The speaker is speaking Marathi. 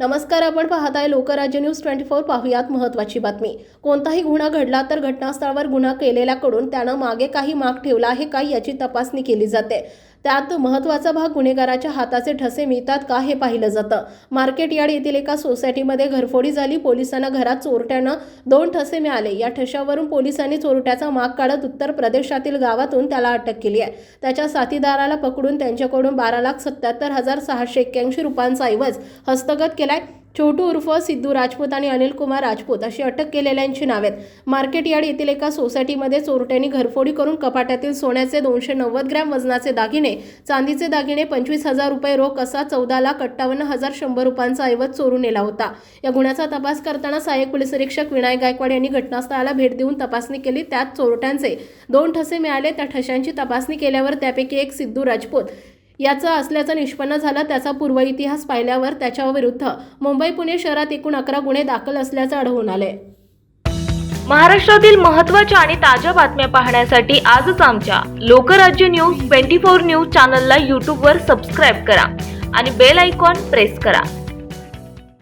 नमस्कार आपण पाहताय लोकराज्य न्यूज ट्वेंटी फोर पाहूयात महत्त्वाची बातमी. कोणताही गुन्हा घडला तर घटनास्थळावर गुन्हा केलेल्याकडून त्यानं मागे काही माग ठेवला आहे का याची तपासणी केली जाते. त्यात महत्त्वाचा भाग गुन्हेगाराच्या हाताचे ठसे मिळतात का हे पाहिलं जातं. मार्केट यार्ड येथील एका सोसायटीमध्ये घरफोडी झाली. पोलिसांना घरात चोरट्यानं दोन ठसे मिळाले. या ठशावरून पोलिसांनी चोरट्याचा माग काढत उत्तर प्रदेशातील गावातून त्याला अटक केली आहे. त्याच्या साथीदाराला पकडून त्यांच्याकडून बारा लाख सत्याहत्तर हजार सहाशे एक्क्याऐंशी रुपयांचा ऐवज हस्तगत केलाय. छोटू उर्फ सिद्धू राजपूत आणि अनिल कुमार राजपूत अशी अटक केलेल्यांची नावे आहेत. मार्केट यार्ड येथील एका सोसायटीमध्ये चोरट्यांनी घरफोडी करून कपाट्यातील सोन्याचे दोनशे नव्वद ग्रॅम वजनाचे दागिने चांदीचे दागिने पंचवीस हजार रुपये रोख असा चौदा लाख अठ्ठावन्न हजार शंभर रुपयांचा ऐवज चोरून नेला होता. या गुन्ह्याचा तपास करताना सहाय्यक पोलीस निरीक्षक विनायक गायकवाड यांनी घटनास्थळाला भेट देऊन तपासणी केली. त्यात चोरट्यांचे दोन ठसे मिळाले. त्या ठशांची तपासणी केल्यावर त्यापैकी एक सिद्धू राजपूत याचं असल्याचं निष्पन्न झालं त्याचा पूर्व इतिहास पाहिल्यावर त्याच्याविरुद्ध मुंबई पुणे शहरात एकूण अकरा गुन्हे दाखल असल्याचं आढळून आले महाराष्ट्रातील महत्त्वाच्या आणि ताज्या बातम्या पाहण्यासाठी आजच आमच्या Lokrajya news twenty four news चॅनलला यूट्यूबवर सबस्क्राईब करा आणि बेल आयकॉन प्रेस करा.